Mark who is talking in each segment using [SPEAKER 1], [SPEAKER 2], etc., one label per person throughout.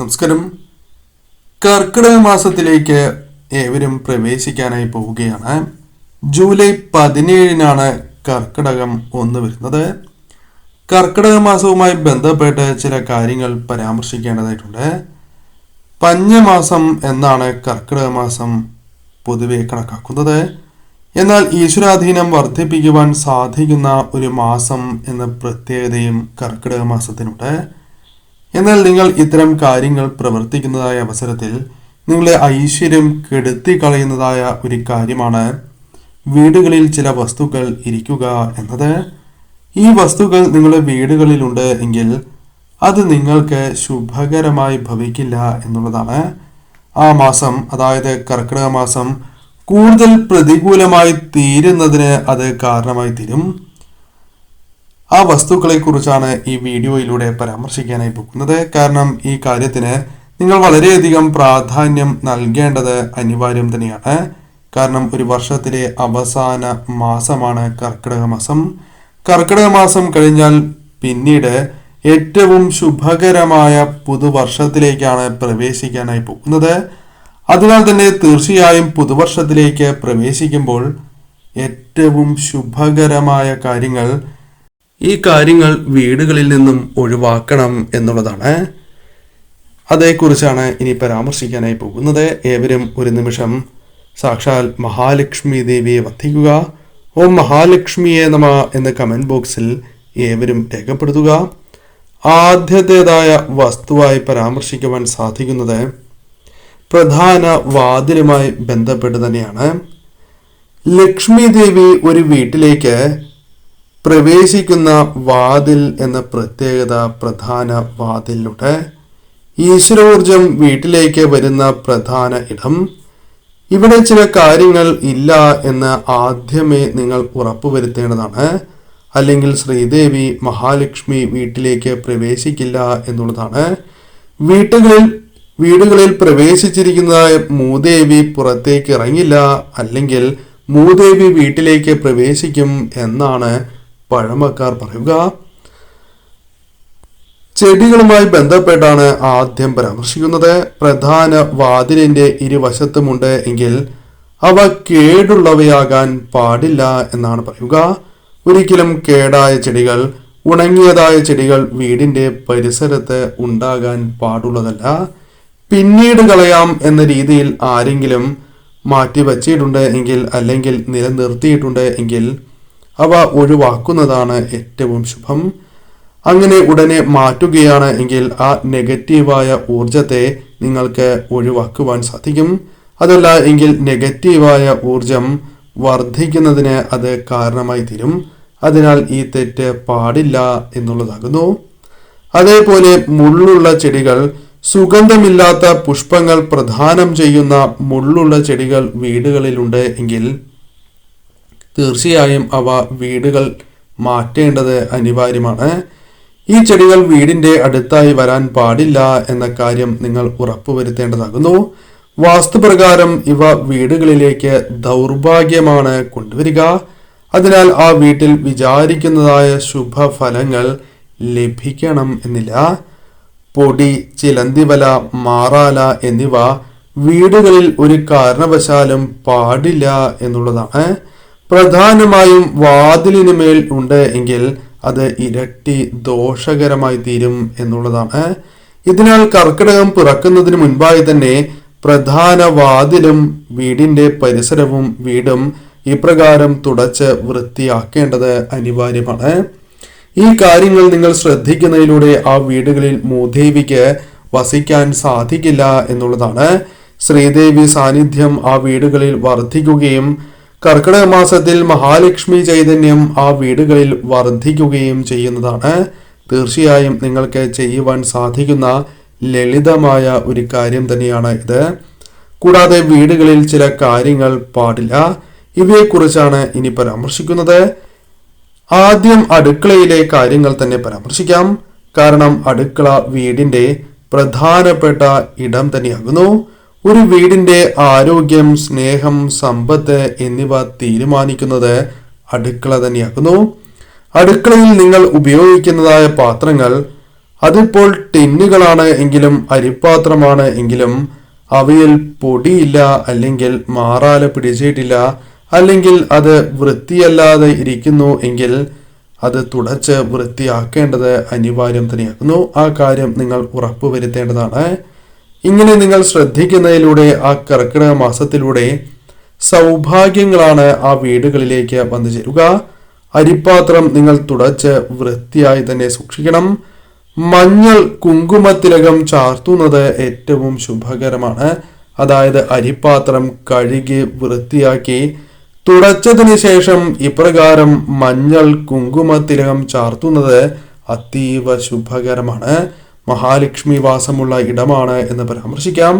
[SPEAKER 1] നമസ്കാരം. കർക്കിടക മാസത്തിലേക്ക് ഏവരും പ്രവേശിക്കാനായി പോവുകയാണ്. ജൂലൈ പതിനേഴിനാണ് കർക്കിടകം ഒന്ന് വരുന്നത്. കർക്കിടക മാസവുമായി ബന്ധപ്പെട്ട് ചില കാര്യങ്ങൾ പരാമർശിക്കേണ്ടതായിട്ടുണ്ട്. പഞ്ഞമാസം എന്നാണ് കർക്കിടക മാസം പൊതുവെ കണക്കാക്കുന്നത്. എന്നാൽ ഈശ്വരാധീനം വർദ്ധിപ്പിക്കുവാൻ സാധിക്കുന്ന ഒരു മാസം എന്ന പ്രത്യേകതയും കർക്കിടക മാസത്തിനുണ്ട്. എന്നാൽ നിങ്ങൾ ഇത്തരം കാര്യങ്ങൾ പ്രവർത്തിക്കുന്നതായ അവസരത്തിൽ നിങ്ങളെ ഐശ്വര്യം കെടുത്തി കളയുന്നതായ ഒരു കാര്യമാണ് വീടുകളിൽ ചില വസ്തുക്കൾ ഇരിക്കുക എന്നത്. ഈ വസ്തുക്കൾ നിങ്ങളുടെ വീടുകളിലുണ്ട് എങ്കിൽ അത് നിങ്ങൾക്ക് ശുഭകരമായി ഭവിക്കില്ല എന്നുള്ളതാണ്. ആ മാസം അതായത് കർക്കിടക മാസം കൂടുതൽ പ്രതികൂലമായി തീരുന്നതിന് അത് കാരണമായി തീരും. ആ വസ്തുക്കളെ കുറിച്ചാണ് ഈ വീഡിയോയിലൂടെ പരാമർശിക്കാനായി പോകുന്നത് കാരണം ഈ കാര്യത്തിന് നിങ്ങൾ വളരെയധികം പ്രാധാന്യം നൽകേണ്ടത് അനിവാര്യം തന്നെയാണ്. കാരണം ഒരു വർഷത്തിലെ അവസാന മാസമാണ് കർക്കിടക മാസം. കർക്കിടക മാസം കഴിഞ്ഞാൽ പിന്നീട് ഏറ്റവും ശുഭകരമായ പുതുവർഷത്തിലേക്കാണ് പ്രവേശിക്കാനായി പോകുന്നത് അതിനാൽ തന്നെ തീർച്ചയായും പുതുവർഷത്തിലേക്ക് പ്രവേശിക്കുമ്പോൾ ഏറ്റവും ശുഭകരമായ കാര്യങ്ങൾ ഈ കാര്യങ്ങൾ വീടുകളിൽ നിന്നും ഒഴിവാക്കണം എന്നുള്ളതാണ്. അതേക്കുറിച്ചാണ് ഇനി പരാമർശിക്കാനായി പോകുന്നത്. ഏവരും ഒരു നിമിഷം സാക്ഷാൽ മഹാലക്ഷ്മി ദേവിയെ വന്ദിക്കുക ഓം മഹാലക്ഷ്മിയെ നമ എന്ന കമന്റ് ബോക്സിൽ ഏവരും രേഖപ്പെടുത്തുക. ആദ്യത്തേതായ വസ്തുവായി പരാമർശിക്കുവാൻ സാധിക്കുന്നത് പ്രധാന വാതിലുമായി ബന്ധപ്പെട്ട് തന്നെയാണ്. ലക്ഷ്മി ദേവി ഒരു വീട്ടിലേക്ക് പ്രവേശിക്കുന്ന വാതിൽ എന്ന പ്രത്യേകത പ്രധാന വാതിലുണ്ട് ഈശ്വരോർജം വീട്ടിലേക്ക് വരുന്ന പ്രധാന ഇടം. ഇവിടെ ചില കാര്യങ്ങൾ ഇല്ല എന്ന് ആദ്യമേ നിങ്ങൾ ഉറപ്പുവരുത്തേണ്ടതാണ്. അല്ലെങ്കിൽ ശ്രീദേവി മഹാലക്ഷ്മി വീട്ടിലേക്ക് പ്രവേശിക്കില്ല എന്നുള്ളതാണ്. വീട്ടുകളിൽ വീടുകളിൽ പ്രവേശിച്ചിരിക്കുന്ന മൂദേവി പുറത്തേക്ക് ഇറങ്ങില്ല. അല്ലെങ്കിൽ മൂദേവി വീട്ടിലേക്ക് പ്രവേശിക്കും എന്നാണ് പഴമക്കാർ പറയുക. ചെടികളുമായി ബന്ധപ്പെട്ടാണ് ആദ്യം പരാമർശിക്കുന്നത്. പ്രധാന വാതിലിന്റെ ഇരുവശത്തുമുണ്ട് എങ്കിൽ അവ കേടുള്ളവയാകാൻ പാടില്ല എന്നാണ് പറയുക. ഒരിക്കലും കേടായ ചെടികൾ ഉണങ്ങിയതായ ചെടികൾ വീടിന്റെ പരിസരത്ത് ഉണ്ടാകാൻ പാടുള്ളതല്ല. പിന്നീട് കളയാം എന്ന രീതിയിൽ ആരെങ്കിലും മാറ്റി വച്ചിട്ടുണ്ട് എങ്കിൽ അല്ലെങ്കിൽ നിലനിർത്തിയിട്ടുണ്ട് എങ്കിൽ അവ ഒഴിവാക്കുന്നതാണ് ഏറ്റവും ശുഭം. അങ്ങനെ ഉടനെ മാറ്റുകയാണ് എങ്കിൽ ആ നെഗറ്റീവായ ഊർജത്തെ നിങ്ങൾക്ക് ഒഴിവാക്കുവാൻ സാധിക്കും. അതല്ല എങ്കിൽ നെഗറ്റീവായ ഊർജം വർദ്ധിക്കുന്നതിന് അത് കാരണമായി തീരും അതിനാൽ ഈ തെറ്റ് പാടില്ല എന്നുള്ളതാകുന്നു. അതേപോലെ മുള്ളുള്ള ചെടികൾ സുഗന്ധമില്ലാത്ത പുഷ്പങ്ങൾ പ്രധാനം ചെയ്യുന്ന മുള്ളുള്ള ചെടികൾ വീടുകളിലുണ്ട് എങ്കിൽ തീർച്ചയായും അവ വീടുകൾ മാറ്റേണ്ടത് അനിവാര്യമാണ്. ഈ ചെടികൾ വീടിന്റെ അടുത്തായി വരാൻ പാടില്ല എന്ന കാര്യം നിങ്ങൾ ഉറപ്പുവരുത്തേണ്ടതാകുന്നു. വാസ്തുപ്രകാരം ഇവ വീടുകളിലേക്ക് ദൗർഭാഗ്യമാണ് കൊണ്ടുവരിക. അതിനാൽ ആ വീട്ടിൽ വിചാരിക്കുന്നതായ ശുഭഫലങ്ങൾ ലഭിക്കണം എന്നില്ല. പൊടി ചിലന്തിവല മാറാല എന്നിവ വീടുകളിൽ ഒരു കാരണവശാലും പാടില്ല എന്നുള്ളതാണ്. പ്രധാനമായും വാതിലിന് മേൽ ഉണ്ട് എങ്കിൽ അത് ഇരട്ടി ദോഷകരമായി തീരും എന്നുള്ളതാണ്. ഇതിനാൽ കർക്കിടകം പിറക്കുന്നതിന് മുൻപായി തന്നെ പ്രധാന വാതിലും വീടിന്റെ പരിസരവും വീടും ഇപ്രകാരം തുടച്ച് വൃത്തിയാക്കേണ്ടത് അനിവാര്യമാണ്. ഈ കാര്യങ്ങൾ നിങ്ങൾ ശ്രദ്ധിക്കുന്നതിലൂടെ ആ വീടുകളിൽ മൂദേവിക്ക് വസിക്കാൻ സാധിക്കില്ല എന്നുള്ളതാണ്. ശ്രീദേവി സാന്നിധ്യം ആ വീടുകളിൽ വർദ്ധിക്കുകയും കർക്കിടക മാസത്തിൽ മഹാലക്ഷ്മി ചൈതന്യം ആ വീടുകളിൽ വർദ്ധിക്കുകയും ചെയ്യുന്നതാണ്. തീർച്ചയായും നിങ്ങൾക്ക് ചെയ്യുവാൻ സാധിക്കുന്ന ലളിതമായ ഒരു കാര്യം തന്നെയാണ് ഇത്. കൂടാതെ വീടുകളിൽ ചില കാര്യങ്ങൾ പാടില്ല. ഇവയെക്കുറിച്ചാണ് ഇനി പരാമർശിക്കുന്നത്. ആദ്യം അടുക്കളയിലെ കാര്യങ്ങൾ തന്നെ പരാമർശിക്കാം. കാരണം അടുക്കള വീടിന്റെ പ്രധാനപ്പെട്ട ഇടം തന്നെയാകുന്നു. ഒരു വീടിന്റെ ആരോഗ്യം സ്നേഹം സമ്പത്ത് എന്നിവ തീരുമാനിക്കുന്നത് അടുക്കള തന്നെയാകുന്നു അടുക്കളയിൽ നിങ്ങൾ ഉപയോഗിക്കുന്നതായ പാത്രങ്ങൾ അതിപ്പോൾ ടിന്നുകളാണ് എങ്കിലും അരിപ്പാത്രമാണ് എങ്കിലും അവയിൽ പൊടിയില്ല അല്ലെങ്കിൽ മാറാല പിടിച്ചിട്ടില്ല അല്ലെങ്കിൽ അത് വൃത്തിയല്ലാതെ ഇരിക്കുന്നു എങ്കിൽ അത് തുടച്ച് വൃത്തിയാക്കേണ്ടത് അനിവാര്യം തന്നെയാക്കുന്നു. ആ കാര്യം നിങ്ങൾ ഉറപ്പുവരുത്തേണ്ടതാണ്. ഇങ്ങനെ നിങ്ങൾ ശ്രദ്ധിക്കുന്നതിലൂടെ ആ കർക്കിടക മാസത്തിലൂടെ സൗഭാഗ്യങ്ങളാണ് ആ വീടുകളിലേക്ക് വന്നു ചേരുക. അരിപ്പാത്രം നിങ്ങൾ തുടച്ച് വൃത്തിയായി തന്നെ സൂക്ഷിക്കണം. മഞ്ഞൾ കുങ്കുമത്തിലകം ചാർത്തുന്നത് ഏറ്റവും ശുഭകരമാണ്. അതായത് അരിപ്പാത്രം കഴുകി വൃത്തിയാക്കി തുടച്ചതിന് ശേഷം ഇപ്രകാരം മഞ്ഞൾ കുങ്കുമത്തിലകം ചാർത്തുന്നത് അതീവ ശുഭകരമാണ്. മഹാലക്ഷ്മി വാസമുള്ള ഇടമാണ് എന്ന് പരാമർശിക്കാം.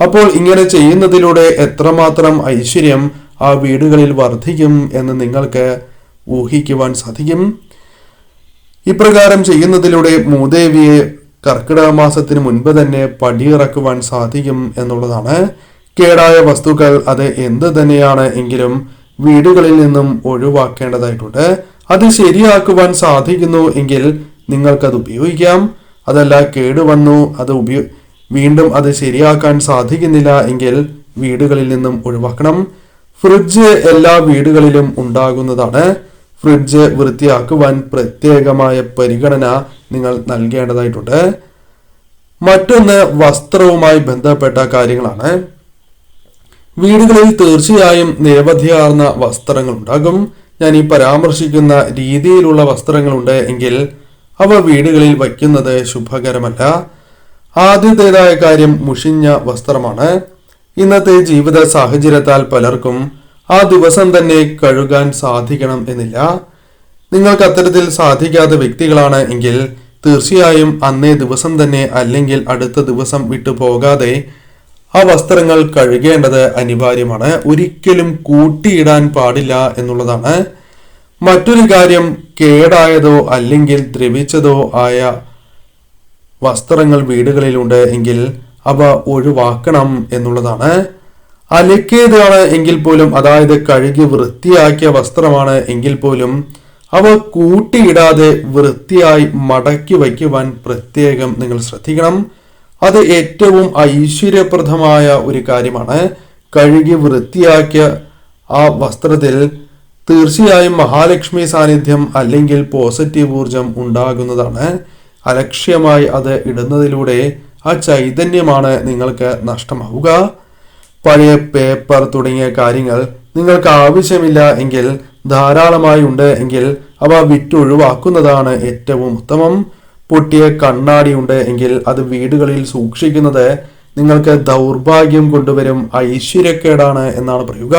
[SPEAKER 1] അപ്പോൾ ഇങ്ങനെ ചെയ്യുന്നതിലൂടെ എത്രമാത്രം ഐശ്വര്യം ആ വീടുകളിൽ വർദ്ധിക്കും എന്ന് നിങ്ങൾക്ക് ഊഹിക്കുവാൻ സാധിക്കും? ഇപ്രകാരം ചെയ്യുന്നതിലൂടെ മൂദേവിയെ കർക്കിടക മാസത്തിന് മുൻപ് തന്നെ പടിയിറക്കുവാൻ സാധിക്കും എന്നുള്ളതാണ്. കേടായ വസ്തുക്കൾ അത് എന്ത് തന്നെയാണ് എങ്കിലും വീടുകളിൽ നിന്നും ഒഴിവാക്കേണ്ടതായിട്ടുണ്ട്. അത് ശരിയാക്കുവാൻ സാധിക്കുന്നു എങ്കിൽ നിങ്ങൾക്കത് ഉപയോഗിക്കാം. അതല്ല കേടുവന്നു അത് ഉപയോ വീണ്ടും അത് ശരിയാക്കാൻ സാധിക്കുന്നില്ല എങ്കിൽ വീടുകളിൽ നിന്നും ഒഴിവാക്കണം. ഫ്രിഡ്ജ് എല്ലാ വീടുകളിലും ഉണ്ടാകുന്നതാണ്. ഫ്രിഡ്ജ് വൃത്തിയാക്കുവാൻ പ്രത്യേകമായ പരിഗണന നിങ്ങൾ നൽകേണ്ടതായിട്ടുണ്ട്. മറ്റൊന്ന് വസ്ത്രവുമായി ബന്ധപ്പെട്ട കാര്യങ്ങളാണ്. വീടുകളിൽ തീർച്ചയായും നിരവധിയാർന്ന വസ്ത്രങ്ങൾ ഉണ്ടാകും. ഞാൻ ഈ പരാമർശിക്കുന്ന രീതിയിലുള്ള വസ്ത്രങ്ങളുണ്ട് എങ്കിൽ അവ വീടുകളിൽ വയ്ക്കുന്നത് ശുഭകരമല്ല. ആദ്യത്തേതായ കാര്യം മുഷിഞ്ഞ വസ്ത്രമാണ്. ഇന്നത്തെ ജീവിത സാഹചര്യത്താൽ പലർക്കും ആ ദിവസം തന്നെ കഴുകാൻ സാധിക്കണം എന്നില്ല. നിങ്ങൾക്ക് അത്തരത്തിൽ സാധിക്കാത്ത വ്യക്തികളാണ് എങ്കിൽ തീർച്ചയായും അന്നേ ദിവസം തന്നെ അല്ലെങ്കിൽ അടുത്ത ദിവസം വിട്ടു പോകാതെ ആ വസ്ത്രങ്ങൾ കഴുകേണ്ടത് അനിവാര്യമാണ്. ഒരിക്കലും കൂട്ടിയിടാൻ പാടില്ല എന്നുള്ളതാണ് മറ്റൊരു കാര്യം കേടായതോ അല്ലെങ്കിൽ ദ്രവിച്ചതോ ആയ വസ്ത്രങ്ങൾ വീടുകളിലുണ്ട് എങ്കിൽ അവ ഒഴിവാക്കണം എന്നുള്ളതാണ്. അലക്കിയതാണ് എങ്കിൽ പോലും അതായത് കഴുകി വൃത്തിയാക്കിയ വസ്ത്രമാണ് എങ്കിൽ പോലും അവ കൂട്ടിയിടാതെ വൃത്തിയായി മടക്കി വയ്ക്കുവാൻ പ്രത്യേകം നിങ്ങൾ ശ്രദ്ധിക്കണം. അത് ഏറ്റവും ഐശ്വര്യപ്രദമായ ഒരു കാര്യമാണ്. കഴുകി വൃത്തിയാക്കിയ ആ വസ്ത്രത്തിൽ തീർച്ചയായും മഹാലക്ഷ്മി സാന്നിധ്യം അല്ലെങ്കിൽ പോസിറ്റീവ് ഊർജം ഉണ്ടാകുന്നതാണ്. അലക്ഷ്യമായി അത് ഇടുന്നതിലൂടെ ആ ചൈതന്യമാണ് നിങ്ങൾക്ക് നഷ്ടമാവുക. പഴയ പേപ്പർ തുടങ്ങിയ കാര്യങ്ങൾ നിങ്ങൾക്ക് ആവശ്യമില്ല എങ്കിൽ ധാരാളമായി ഉണ്ട് എങ്കിൽ അവ വിറ്റൊഴിവാക്കുന്നതാണ് ഏറ്റവും ഉത്തമം. പൊട്ടിയ കണ്ണാടി ഉണ്ട് എങ്കിൽ അത് വീടുകളിൽ സൂക്ഷിക്കുന്നത് നിങ്ങൾക്ക് ദൗർഭാഗ്യം കൊണ്ടുവരും ഐശ്വര്യക്കേടാണ് എന്നാണ് പറയുക.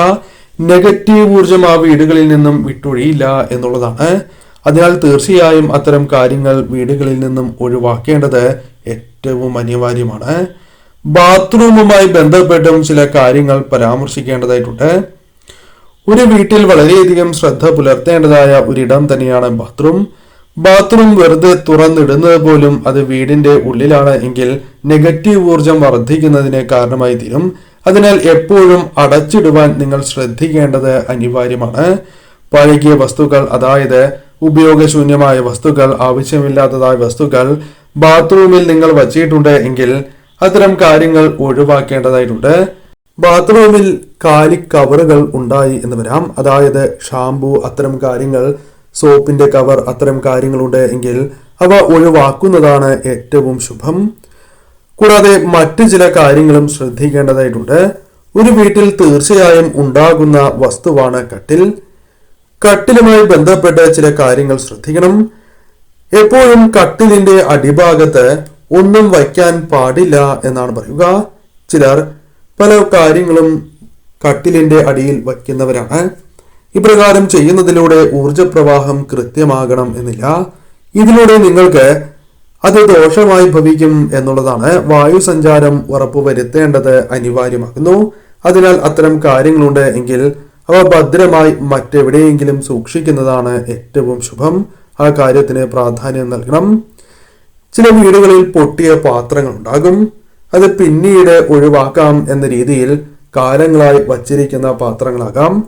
[SPEAKER 1] നെഗറ്റീവ് ഊർജം ആ വീടുകളിൽ നിന്നും വിട്ടൊഴിയില്ല എന്നുള്ളതാണ്. അതിനാൽ തീർച്ചയായും അത്തരം കാര്യങ്ങൾ വീടുകളിൽ നിന്നും ഒഴിവാക്കേണ്ടത് ഏറ്റവും അനിവാര്യമാണ്. ബാത്റൂമുമായി ബന്ധപ്പെട്ടും ചില കാര്യങ്ങൾ പരാമർശിക്കേണ്ടതായിട്ടുണ്ട്. ഒരു വീട്ടിൽ വളരെയധികം ശ്രദ്ധ പുലർത്തേണ്ടതായ ഒരിടം തന്നെയാണ് ബാത്റൂം. ബാത്റൂം വെറുതെ തുറന്നിടുന്നത് പോലും അത് വീടിന്റെ ഉള്ളിലാണ് എങ്കിൽ നെഗറ്റീവ് ഊർജം വർദ്ധിക്കുന്നതിന് കാരണമായി തീരും. അതിനാൽ എപ്പോഴും അടച്ചിടുവാൻ നിങ്ങൾ ശ്രദ്ധിക്കേണ്ടത് അനിവാര്യമാണ്. പഴകിയ വസ്തുക്കൾ അതായത് ഉപയോഗശൂന്യമായ വസ്തുക്കൾ ആവശ്യമില്ലാത്തതായ വസ്തുക്കൾ ബാത്റൂമിൽ നിങ്ങൾ വച്ചിട്ടുണ്ട് എങ്കിൽ അത്തരം കാര്യങ്ങൾ ഒഴിവാക്കേണ്ടതായിട്ടുണ്ട്. ബാത്റൂമിൽ കാലി കവറുകൾ ഉണ്ടായി എന്ന് വരാം. അതായത് ഷാംപൂ അത്തരം കാര്യങ്ങൾ സോപ്പിന്റെ കവർ അത്തരം കാര്യങ്ങളുണ്ട് എങ്കിൽ അവ ഒഴിവാക്കുന്നതാണ് ഏറ്റവും ശുഭം. കൂടാതെ മറ്റു ചില കാര്യങ്ങളും ശ്രദ്ധിക്കേണ്ടതായിട്ടുണ്ട്. ഒരു വീട്ടിൽ തീർച്ചയായും ഉണ്ടാകുന്ന വസ്തുവാണ് കട്ടിൽ. കട്ടിലുമായി ബന്ധപ്പെട്ട് ചില കാര്യങ്ങൾ ശ്രദ്ധിക്കണം. എപ്പോഴും കട്ടിലിന്റെ അടിഭാഗത്ത് ഒന്നും വയ്ക്കാൻ പാടില്ല എന്നാണ് പറയുക. ചിലർ പല കാര്യങ്ങളും കട്ടിലിന്റെ അടിയിൽ വയ്ക്കുന്നവരാണ്. ഇപ്രകാരം ചെയ്യുന്നതിലൂടെ ഊർജപ്രവാഹം കൃത്യമാകണം എന്നില്ല. ഇതിലൂടെ നിങ്ങൾക്ക് അത് ദോഷമായി ഭവിക്കും എന്നുള്ളതാണ് വായു സഞ്ചാരം ഉറപ്പുവരുത്തേണ്ടത് അനിവാര്യമാകുന്നു അതിനാൽ അത്തരം കാര്യങ്ങളുണ്ട് എങ്കിൽ അവ ഭദ്രമായി മറ്റെവിടെയെങ്കിലും സൂക്ഷിക്കുന്നതാണ് ഏറ്റവും ശുഭം. ആ കാര്യത്തിന് പ്രാധാന്യം നൽകണം. ചില വീടുകളിൽ പൊട്ടിയ പാത്രങ്ങൾ ഉണ്ടാകും. അത് പിന്നീട് ഒഴിവാക്കാം എന്ന രീതിയിൽ കാലങ്ങളായി വച്ചിരിക്കുന്ന പാത്രങ്ങളാകാം.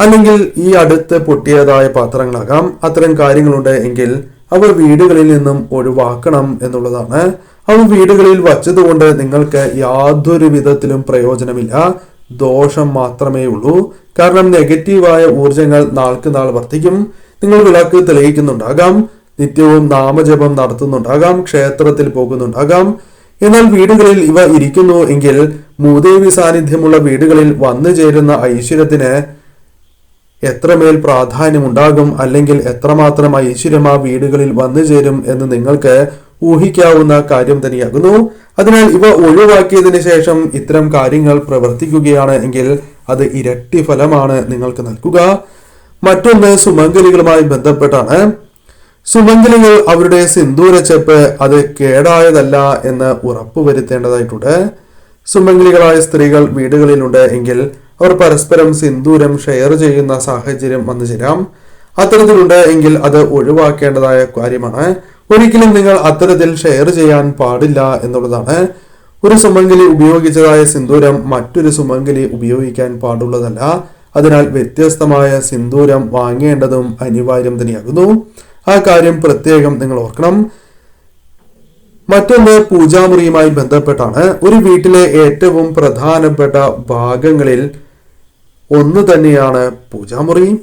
[SPEAKER 1] അല്ലെങ്കിൽ ഈ അടുത്ത് പൊട്ടിയതായ പാത്രങ്ങളാകാം. അത്തരം കാര്യങ്ങളുണ്ട് എങ്കിൽ അവ വീടുകളിൽ നിന്നും ഒഴിവാക്കണം എന്നുള്ളതാണ്. അവ വീടുകളിൽ വച്ചതുകൊണ്ട് നിങ്ങൾക്ക് യാതൊരു വിധത്തിലും പ്രയോജനമില്ല. ദോഷം മാത്രമേ ഉള്ളൂ. കാരണം നെഗറ്റീവായ ഊർജങ്ങൾ നാൾക്ക് നാൾ വർദ്ധിക്കും. നിങ്ങൾ വിളക്ക് തെളിയിക്കുന്നുണ്ടാകാം. നിത്യവും നാമജപം നടത്തുന്നുണ്ടാകാം. ക്ഷേത്രത്തിൽ പോകുന്നുണ്ടാകാം. എന്നാൽ വീടുകളിൽ ഇവ ഇരിക്കുന്നു എങ്കിൽ മൂദേവി സാന്നിധ്യമുള്ള വീടുകളിൽ വന്നു ചേരുന്ന ഐശ്വര്യത്തിന് എത്രമേൽ പ്രാധാന്യമുണ്ടാകും അല്ലെങ്കിൽ എത്രമാത്രം ഐശ്വര്യം ആ വീടുകളിൽ വന്നു ചേരും എന്ന് നിങ്ങൾക്ക് ഊഹിക്കാവുന്ന കാര്യം തന്നെയാകുന്നു. അതിനാൽ ഇവ ഒഴിവാക്കിയതിനു ശേഷം ഇത്തരം കാര്യങ്ങൾ പ്രവർത്തിക്കുകയാണ് എങ്കിൽ അത് ഇരട്ടി ഫലമാണ് നിങ്ങൾക്ക് നൽകുക. മറ്റൊന്ന് സുമംഗലികളുമായി ബന്ധപ്പെട്ടാണ്. സുമംഗലികൾ അവരുടെ സിന്ദൂരച്ചെപ്പ് അത് കേടായതല്ല എന്ന് ഉറപ്പുവരുത്തേണ്ടതായിട്ടുണ്ട്. സുമംഗലികളായ സ്ത്രീകൾ വീടുകളിലുണ്ട് എങ്കിൽ അവർ പരസ്പരം സിന്ദൂരം ഷെയർ ചെയ്യുന്ന സാഹചര്യം വന്നു ചേരാം. അത്തരത്തിലുണ്ട് എങ്കിൽ അത് ഒഴിവാക്കേണ്ടതായ കാര്യമാണ്. ഒരിക്കലും നിങ്ങൾ അത്തരത്തിൽ ഷെയർ ചെയ്യാൻ പാടില്ല എന്നുള്ളതാണ്. ഒരു സുമംഗലി ഉപയോഗിച്ചതായ സിന്ദൂരം മറ്റൊരു സുമംഗലി ഉപയോഗിക്കാൻ പാടുള്ളതല്ല. അതിനാൽ വ്യത്യസ്തമായ സിന്ദൂരം വാങ്ങേണ്ടതും അനിവാര്യം തന്നെയാകുന്നു. ആ കാര്യം പ്രത്യേകം നിങ്ങൾ ഓർക്കണം. മറ്റൊന്ന് പൂജാമുറിയുമായി ബന്ധപ്പെട്ടാണ്. ഒരു വീട്ടിലെ ഏറ്റവും പ്രധാനപ്പെട്ട ഭാഗങ്ങളിൽ ഒന്ന് തന്നെയാണ് പൂജാമുറി.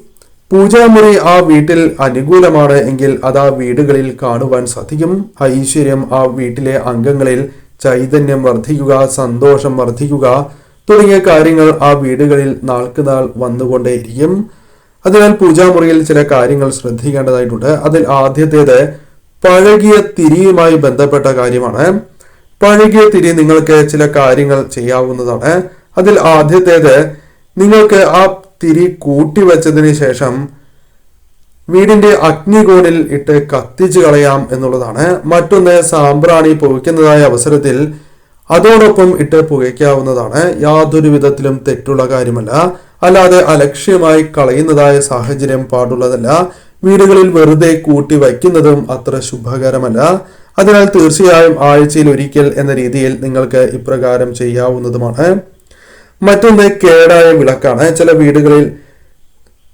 [SPEAKER 1] പൂജാമുറി ആ വീട്ടിൽ അനുകൂലമാണ് എങ്കിൽ അത് ആ വീടുകളിൽ കാണുവാൻ സാധിക്കും. ഐശ്വര്യം ആ വീട്ടിലെ അംഗങ്ങളിൽ ചൈതന്യം വർദ്ധിക്കുക സന്തോഷം വർദ്ധിക്കുക തുടങ്ങിയ കാര്യങ്ങൾ ആ വീടുകളിൽ നാൾക്ക് നാൾ വന്നുകൊണ്ടേയിരിക്കും. അതിനാൽ പൂജാമുറിയിൽ ചില കാര്യങ്ങൾ ശ്രദ്ധിക്കേണ്ടതായിട്ടുണ്ട്. അതിൽ ആദ്യത്തേത് പഴകിയ തിരിയുമായി ബന്ധപ്പെട്ട കാര്യമാണ്. പഴകിയ തിരി നിങ്ങൾക്ക് ചില കാര്യങ്ങൾ ചെയ്യാവുന്നതാണ്. അതിൽ ആദ്യത്തേത് നിങ്ങൾക്ക് ആ തിരി കൂട്ടി വെച്ചതിന് ശേഷം വീടിന്റെ അഗ്നികോണിൽ ഇട്ട് കത്തിച്ചു കളയാം എന്നുള്ളതാണ്. മറ്റൊന്ന് സാമ്പ്രാണി പുകയ്ക്കുന്നതായ അവസരത്തിൽ അതോടൊപ്പം ഇട്ട് പുകയ്ക്കാവുന്നതാണ്. യാതൊരു വിധത്തിലും തെറ്റുള്ള കാര്യമല്ല. അല്ലാതെ അലക്ഷ്യമായി കളയുന്നതായ സാഹചര്യം പാടുള്ളതല്ല. വീടുകളിൽ വെറുതെ കൂട്ടി വയ്ക്കുന്നതും അത്ര ശുഭകരമല്ല. അതിനാൽ തീർച്ചയായും ആഴ്ചയിൽ ഒരിക്കൽ എന്ന രീതിയിൽ നിങ്ങൾക്ക് ഇപ്രകാരം ചെയ്യാവുന്നതുമാണ്. മറ്റൊന്ന് കേടായ വിളക്കാണ്. ചില വീടുകളിൽ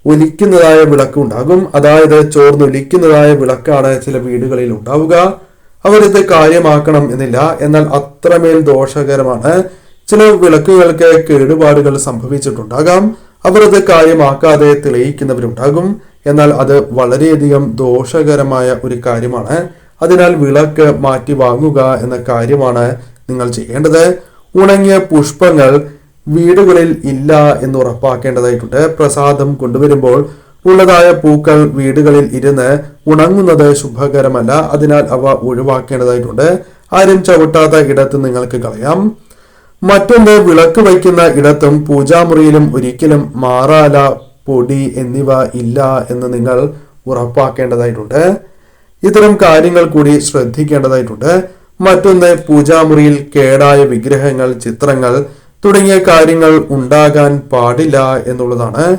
[SPEAKER 1] ഒലിക്കുന്നതായ വിളക്ക് ഉണ്ടാകും. അതായത് ചോർന്നൊലിക്കുന്നതായ വിളക്കാണ് ചില വീടുകളിൽ ഉണ്ടാവുക. അവരിത് കാര്യമാക്കണം എന്നില്ല. എന്നാൽ അത്രമേൽ ദോഷകരമാണ്. ചില വിളക്കുകൾക്ക് കേടുപാടുകൾ സംഭവിച്ചിട്ടുണ്ടാകാം. അവർ അത് കാര്യമാക്കാതെ തെളിയിക്കുന്നവരുണ്ടാകും. എന്നാൽ അത് വളരെയധികം ദോഷകരമായ ഒരു കാര്യമാണ്. അതിനാൽ വിളക്ക് മാറ്റി വാങ്ങുക എന്ന കാര്യമാണ് നിങ്ങൾ ചെയ്യേണ്ടത്. ഉണങ്ങിയ പുഷ്പങ്ങൾ വീടുകളിൽ ഇല്ല എന്ന് ഉറപ്പാക്കേണ്ടതായിട്ടുണ്ട്. പ്രസാദം കൊണ്ടുവരുമ്പോൾ ഉള്ളതായ പൂക്കൾ വീടുകളിൽ ഇരുന്ന് ഉണങ്ങുന്നത് ശുഭകരമല്ല. അതിനാൽ അവ ഒഴിവാക്കേണ്ടതായിട്ടുണ്ട്. ആരും ചവിട്ടാത്ത ഇടത്ത് നിങ്ങൾക്ക് കളയാം. മറ്റൊന്ന് വിളക്ക് വയ്ക്കുന്ന ഇടത്തും പൂജാമുറിയിലും ഒരിക്കലും മാറാല പൊടി എന്നിവ ഇല്ല എന്ന് നിങ്ങൾ ഉറപ്പാക്കേണ്ടതായിട്ടുണ്ട്. ഇത്തരം കാര്യങ്ങൾ കൂടി ശ്രദ്ധിക്കേണ്ടതായിട്ടുണ്ട്. മറ്റൊന്ന് പൂജാമുറിയിൽ കേടായ വിഗ്രഹങ്ങൾ ചിത്രങ്ങൾ തുടങ്ങിയ കാര്യങ്ങൾ ഉണ്ടാകാൻ പാടില്ല എന്നുള്ളതാണ്.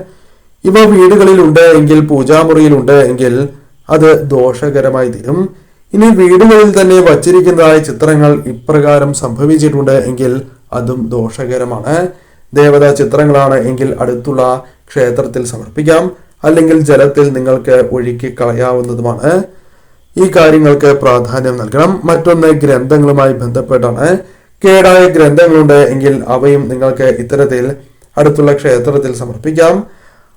[SPEAKER 1] ഇവ വീടുകളിൽ ഉണ്ട് എങ്കിൽ പൂജാമുറിയിൽ ഉണ്ട് എങ്കിൽ അത് ദോഷകരമായി തീരും. ഇനി വീടുകളിൽ തന്നെ വച്ചിരിക്കുന്നതായ ചിത്രങ്ങൾ ഇപ്രകാരം സംഭവിച്ചിട്ടുണ്ട് എങ്കിൽ അതും ദോഷകരമാണ്. ദേവതാ ചിത്രങ്ങളാണ് എങ്കിൽ അടുത്തുള്ള ക്ഷേത്രത്തിൽ സമർപ്പിക്കാം. അല്ലെങ്കിൽ ജലത്തിൽ നിങ്ങൾക്ക് ഒഴുക്കി കളയാവുന്നതുമാണ്. ഈ കാര്യങ്ങൾക്ക് പ്രാധാന്യം നൽകണം. മറ്റൊന്ന് ഗ്രന്ഥങ്ങളുമായി ബന്ധപ്പെട്ടാണ്. കേടായ ഗ്രന്ഥങ്ങളുണ്ട് എങ്കിൽ അവയും നിങ്ങൾക്ക് ഇത്തരത്തിൽ അടുത്തുള്ള ക്ഷേത്രത്തിൽ സമർപ്പിക്കാം.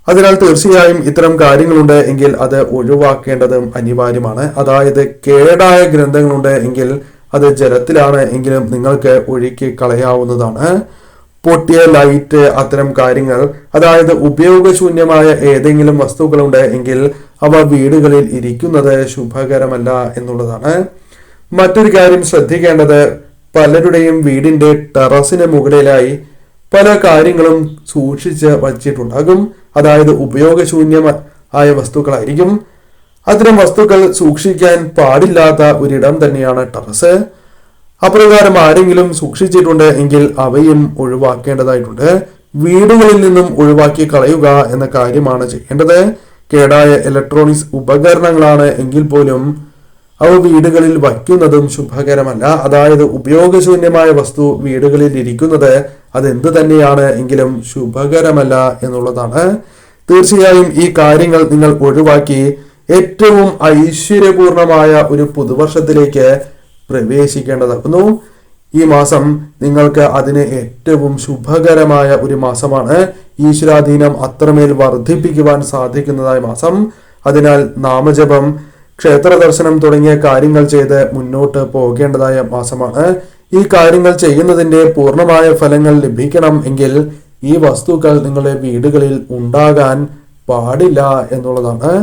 [SPEAKER 1] അതിനാൽ തീർച്ചയായും ഇത്തരം കാര്യങ്ങളുണ്ട് എങ്കിൽ അത് ഒഴിവാക്കേണ്ടതും അനിവാര്യമാണ്. അതായത് കേടായ ഗ്രന്ഥങ്ങളുണ്ട് എങ്കിൽ അത് ജലത്തിലാണ് എങ്കിലും നിങ്ങൾക്ക് ഒഴുക്കി കളയാവുന്നതാണ്. പൊട്ടിയ ലൈറ്റ് അത്തരം കാര്യങ്ങൾ അതായത് ഉപയോഗശൂന്യമായ ഏതെങ്കിലും വസ്തുക്കളുണ്ട് എങ്കിൽ അവ വീടുകളിൽ ഇരിക്കുന്നത് ശുഭകരമല്ല എന്നുള്ളതാണ്. മറ്റൊരു കാര്യം ശ്രദ്ധിക്കേണ്ടത് പലരുടെയും വീടിന്റെ ടെറസിന് മുകളിലായി പല കാര്യങ്ങളും സൂക്ഷിച്ച് വച്ചിട്ടുണ്ടാകും അതായത് ഉപയോഗശൂന്യമായ വസ്തുക്കളായിരിക്കും. അത്തരം വസ്തുക്കൾ സൂക്ഷിക്കാൻ പാടില്ലാത്ത ഒരിടം തന്നെയാണ് ടെറസ്. അപ്രകാരം ആരെങ്കിലും സൂക്ഷിച്ചിട്ടുണ്ട് എങ്കിൽ അവയും ഒഴിവാക്കേണ്ടതായിട്ടുണ്ട്. വീടുകളിൽ നിന്നും ഒഴിവാക്കി കളയുക എന്ന കാര്യമാണ് ചെയ്യേണ്ടത്. കേടായ ഇലക്ട്രോണിക്സ് ഉപകരണങ്ങളാണ് എങ്കിൽ പോലും അവ വീടുകളിൽ വയ്ക്കുന്നതും ശുഭകരമല്ല. അതായത് ഉപയോഗശൂന്യമായ വസ്തു വീടുകളിൽ ഇരിക്കുന്നത് അതെന്ത് തന്നെയാണ് എങ്കിലും ശുഭകരമല്ല എന്നുള്ളതാണ്. തീർച്ചയായും ഈ കാര്യങ്ങൾ നിങ്ങൾ ഒഴിവാക്കി ഏറ്റവും ഐശ്വര്യപൂർണമായ ഒരു പുതുവർഷത്തിലേക്ക് പ്രവേശിക്കേണ്ടതാക്കുന്നു ഈ മാസം നിങ്ങൾക്ക് അതിന് ഏറ്റവും ശുഭകരമായ ഒരു മാസമാണ്. ഈശ്വരാധീനം അത്രമേൽ വർദ്ധിപ്പിക്കുവാൻ സാധിക്കുന്നതായ മാസം. അതിനാൽ നാമജപം ക്ഷേത്ര ദർശനം തുടങ്ങിയ കാര്യങ്ങൾ ചെയ്ത് മുന്നോട്ട് പോകേണ്ടതായ മാസമാണ്. ഈ കാര്യങ്ങൾ ചെയ്യുന്നതിന്റെ പൂർണമായ ഫലങ്ങൾ ലഭിക്കണം എങ്കിൽ ഈ വസ്തുക്കൾ നിങ്ങളുടെ വീടുകളിൽ ഉണ്ടാകാൻ പാടില്ല എന്നുള്ളതാണ്.